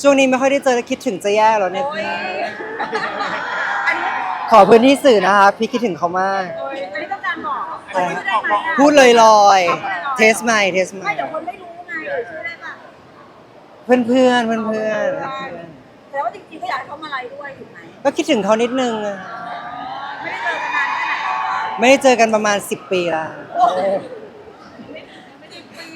ช่วงนี้ไม่ค่อยได้เจอคิดถึงจะแย่แล้วเนี่ยโอ้ยพี่อันนี้ขอพื้นที่สื่อนะคะพี่คิดถึงเขามาก โอ้ยอันนี้ต้องการบอกพูดได้ไหมอะพูดลอยลอยๆ เทสใหม่เทสใหไม่ม่เดี๋ยวคนไม่รู้ไงเดี๋ยวชื่อได้ป่ะเพื่อนเพื่อนเพื่อนเพื่อนแต่ว่าจริงๆก็อยากให้เขามาไลฟ์ด้วยถูกไหมก็คิดถึงเขานิดนึงอะไม่ได้เจอกันนานแค่ไหนแล้วคะไม่ได้เจอกันประมาณ 10 ปีแล้วโอ้ย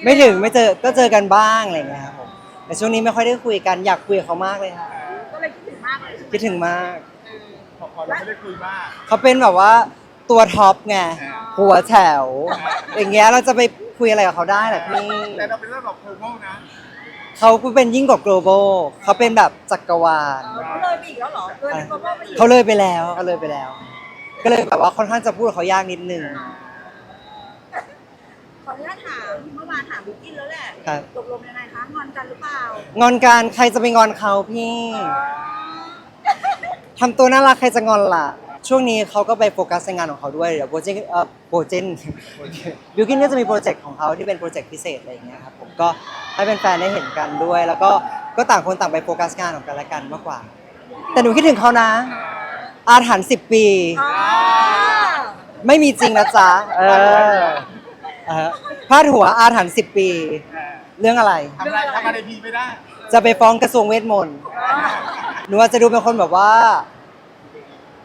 ไม่ถึงไม่เจอก็เจอกันบ้างอะไรอย่างเงี้ยครับผม แต่ช่วงนี้ไม่ค่อยได้คุยกันอยากคุยกับเขามากเลยค่ะก็เลยคิดถึงมากเลยใช่ไหมคิดถึงมากพอพอเราไม่ได้คุยมาก เขาเป็นแบบว่าตัวท็อปไงหัวแถว อย่างเงี้ยเราจะไปคุยอะไรกับเขาได้เหรอพี่แต่เราเป็นเรื่องแบบโพโมนะเขาเป็นยิ่งกว่า global เขาเป็นแบบจักรวาลเออเขาเลยไปอีกแล้วเหรอเลยเป็นโกลบอลไปอีกเขาเลยไปแล้วเขาเลยไปแล้ว ก็เลยแบบว่าค่อนข้างจะพูดกับเขายากนิดนึงขออนุญาตถามเมื่อวานถามบิ๊กกินแล้วแหละครับ ตกลงยังไงคะงอนกันหรือเปล่างอนกันใครจะไปงอนเขาพี่อ๋อทำตัวน่ารักใครจะงอนล่ะ ช่วงนี้เขาก็ไปโฟกัสในงานของเขาด้วยเดี๋ยวโปรเจกต์เอ่อโปรเจกต์บิวกินก็จะมีโปรเจกต์ของเขาที่เป็นโปรเจกต์พิเศษอะไรอย่างเงี้ยครับผมก็ให้เป็นแฟนๆได้เห็นกันด้วย แล้วก็ก็ต่างคนต่างไปโฟกัสงานของกันและกันมากกว่า แต่หนูคิดถึงเขานะ อาถรรพ์สิบปีอ๋อไม่มีจริงนะจ๊ะ เออเออ พาดหัวอาถรรพ์สิบปี เรื่องอะไร ทำอะไรทำอะไรดีไม่ได้จะไปฟ้องกระทรวงเวทมนต์หนูอาจจะดูเป็นคนแบบว่า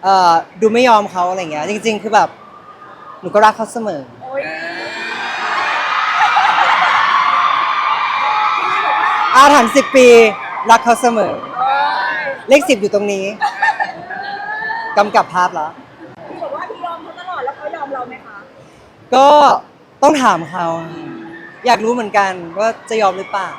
เอ่อดูไม่ยอมเขาอะไรเงี้ย จริง ๆ คือแบบ หนูก็รักเขาเสมอ โอ้ยอาถรรพ์สิบปี รักเขาเสมอ โอ้ยเลขสิบอยู่ตรงนี้กำกับภาพแล้วพี่บอกว่าพี่ยอมเขาตลอดแล้วเขายอมเราไหมคะ ก็ ต้องถามเขา อยากรู้เหมือนกันว่าจะยอมหรือเปล่า